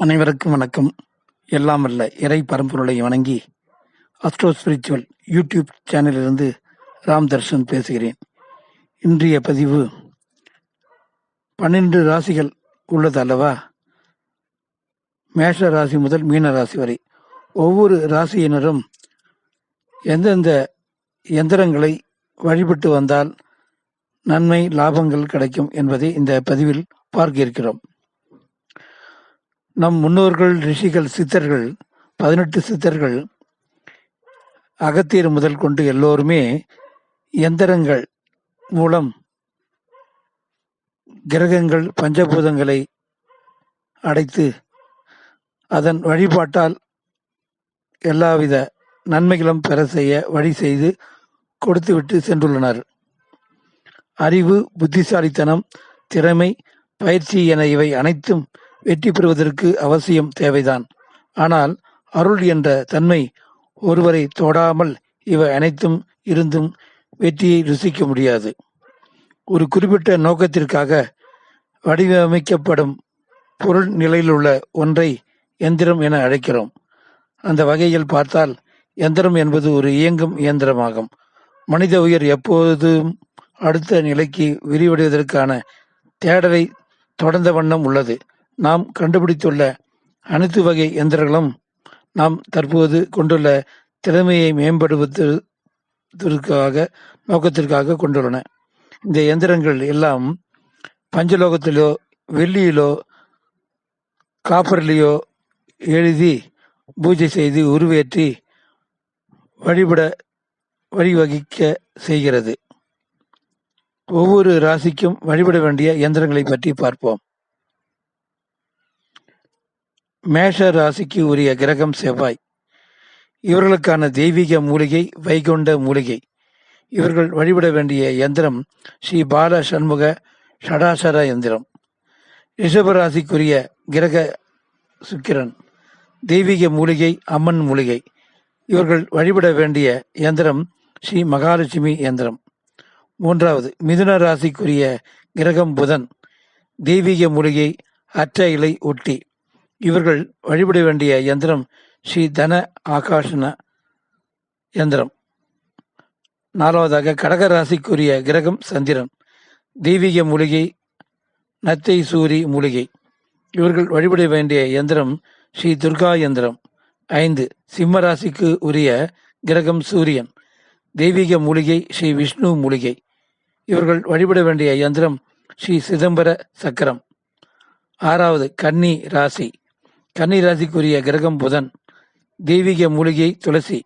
அனைவருக்கும் வணக்கம். எல்லாம் அல்ல இறை பரம்பொருளை வணங்கி அஸ்ட்ரோ ஸ்பிரிச்சுவல் யூடியூப் சேனலிலிருந்து ராம் தர்ஷன் பேசுகிறேன். இன்றைய பதிவு பன்னிரண்டு ராசிகள் உள்ளது அல்லவா? மேஷ ராசி முதல் மீன ராசி வரை ஒவ்வொரு ராசியினரும் எந்தெந்த எந்திரங்களை வழிபட்டு வந்தால் நன்மை லாபங்கள் கிடைக்கும் என்பதை இந்த பதிவில் பார்க்க இருக்கிறோம். நம் முன்னோர்கள் ரிஷிகள் சித்தர்கள் பதினெட்டு சித்தர்கள் அகத்தியர் முதல் கொண்டு எல்லோருமே எந்திரங்கள் மூலம் கிரகங்கள் பஞ்சபூதங்களை அடைத்து அதன் வழிபாட்டால் எல்லாவித நன்மைகளும் பெற செய்ய வழி செய்து கொடுத்துவிட்டு சென்றுள்ளனர். அறிவு புத்திசாலித்தனம் திறமை பயிற்சி என இவை அனைத்தும் வெற்றி பெறுவதற்கு அவசியம் தேவைதான். ஆனால் அருள் என்ற தன்மை ஒருவரை தொடாமல் இவை அனைத்தும் இருந்தும் வெற்றியை ருசிக்க முடியாது. ஒரு குறிப்பிட்ட நோக்கத்திற்காக வடிவமைக்கப்படும் பொருள் நிலையிலுள்ள ஒன்றை எந்திரம் என அழைக்கிறோம். அந்த வகையில் பார்த்தால் எந்திரம் என்பது ஒரு இயங்கும் இயந்திரமாகும். மனித உயிர் எப்போதும் அடுத்த நிலைக்கு விரிவடைவதற்கான தேடலை தொடர்ந்த வண்ணம் உள்ளது. நாம் கண்டுபிடித்துள்ள அனைத்து வகை எந்திரங்களும் நாம் தற்போது கொண்டுள்ள திறமையை மேம்படுவதற்காக நோக்கத்திற்காக கொண்டுள்ளன. இந்த எந்திரங்கள் எல்லாம் பஞ்சலோகத்திலோ வெள்ளியிலோ காப்பரிலேயோ எழுதி பூஜை செய்து உருவேற்றி வழிபட வழிவகிக்க செய்கிறது. ஒவ்வொரு ராசிக்கும் வழிபட வேண்டிய இயந்திரங்களை பற்றி பார்ப்போம். மேஷ ராசிக்கு உரிய கிரகம் செவ்வாய். இவர்களுக்கான தெய்வீக மூலிகை வைகுண்ட மூலிகை. இவர்கள் வழிபட வேண்டிய எந்திரம் ஸ்ரீ பால சண்முக ஷடாசர எந்திரம். ரிஷபராசிக்குரிய கிரக சுக்கிரன் தெய்வீக மூலிகை அம்மன் மூலிகை. இவர்கள் வழிபட வேண்டிய எந்திரம் ஸ்ரீ மகாலட்சுமி எந்திரம். மூன்றாவது மிதுன ராசிக்குரிய கிரகம் புதன் தெய்வீக மூலிகை அற்ற இலை ஒட்டி. இவர்கள் வழிபட வேண்டிய யந்திரம் ஸ்ரீ தன ஆகாஷன யந்திரம் நாலாவதாக கடக ராசிக்குரிய கிரகம் சந்திரன் தெய்வீக மூலிகை நத்தை சூரி மூலிகை. இவர்கள் வழிபட வேண்டிய யந்திரம் ஸ்ரீ துர்கா யந்திரம் ஐந்து சிம்ம ராசிக்கு உரிய கிரகம் சூரியன். தெய்வீக மூலிகை ஸ்ரீ விஷ்ணு மூலிகை. இவர்கள் வழிபட வேண்டிய யந்திரம் ஸ்ரீ சிதம்பர சக்கரம். ஆறாவது கன்னி ராசி. கன்னி ராசிக்குரிய கிரகம் புதன் தெய்வீக மூலிகை துளசி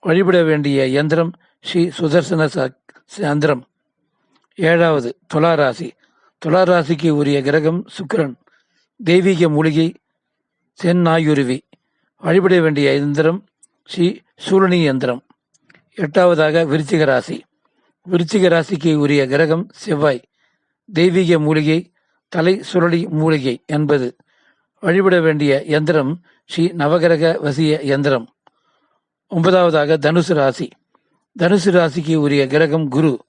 வழிபட வேண்டிய யந்திரம் ஸ்ரீ சுதர்சன சந்திரம். ஏழாவது துளாராசி. துளாராசிக்கு ராசிக்கு உரிய கிரகம் சுக்கிரன் தெய்வீக மூலிகை செந்நாயுருவி வழிபட வேண்டிய யந்திரம் ஸ்ரீ சூழனி யந்திரம். எட்டாவதாக விருச்சிக ராசி. விருச்சிக ராசிக்கு உரிய கிரகம் செவ்வாய். தெய்வீக மூலிகை தலை சுழலி மூலிகை என்பது. வழிபட வேண்டிய யந்திரம் ஸ்ரீ நவகிரக வசிய யந்திரம் ஒன்பதாவதாக தனுசு ராசி. தனுசு ராசிக்கு உரிய கிரகம் குரு.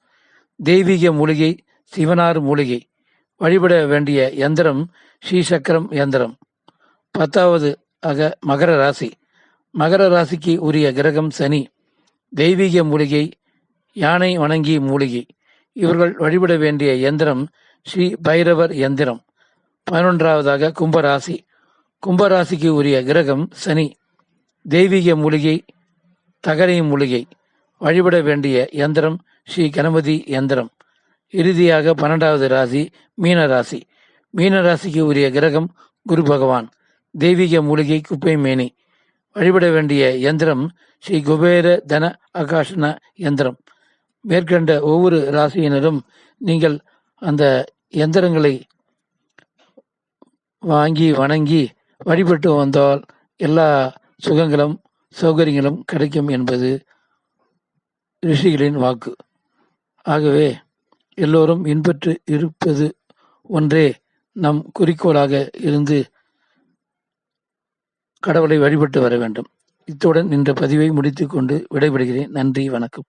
தெய்வீக மூலிகை சிவனார் மூலிகை. வழிபட வேண்டிய யந்திரம் ஸ்ரீ சக்கரம் யந்திரம் பத்தாவது ஆக மகர ராசி. மகர ராசிக்கு உரிய கிரகம் சனி. தெய்வீக மூலிகை யானை வணங்கி மூலிகை. இவர்கள் வழிபட வேண்டிய யந்திரம் ஸ்ரீ பைரவர் யந்திரம் பதினொன்றாவதாக கும்பராசி. கும்பராசிக்கு உரிய கிரகம் சனி. தெய்வீக மூலிகை தகரை மூலிகை. வழிபட வேண்டிய யந்திரம் ஸ்ரீ கணபதி யந்திரம். இறுதியாக பன்னெண்டாவது ராசி மீன ராசி. மீன ராசிக்கு உரிய கிரகம் குரு பகவான். தெய்வீக மூலிகை குப்பை மேனி. வழிபட வேண்டிய யந்திரம் ஸ்ரீ குபேர தன ஆகாஷன யந்திரம். மேற்கண்ட ஒவ்வொரு ராசியினரும் நீங்கள் அந்த யந்திரங்களை வாங்கி வணங்கி வழிபட்டு வந்தால் எல்லா சுகங்களும் சௌகரியங்களும் கிடைக்கும் என்பது ரிஷிகளின் வாக்கு. ஆகவே எல்லோரும் இன்பற்று இருப்பது ஒன்றே நம் குறிக்கோளாக இருந்து கடவுளை வழிபட்டு வர வேண்டும். இத்துடன் இந்த பதிவை முடித்துக்கொண்டு விடைபெறுகிறேன். நன்றி வணக்கம்.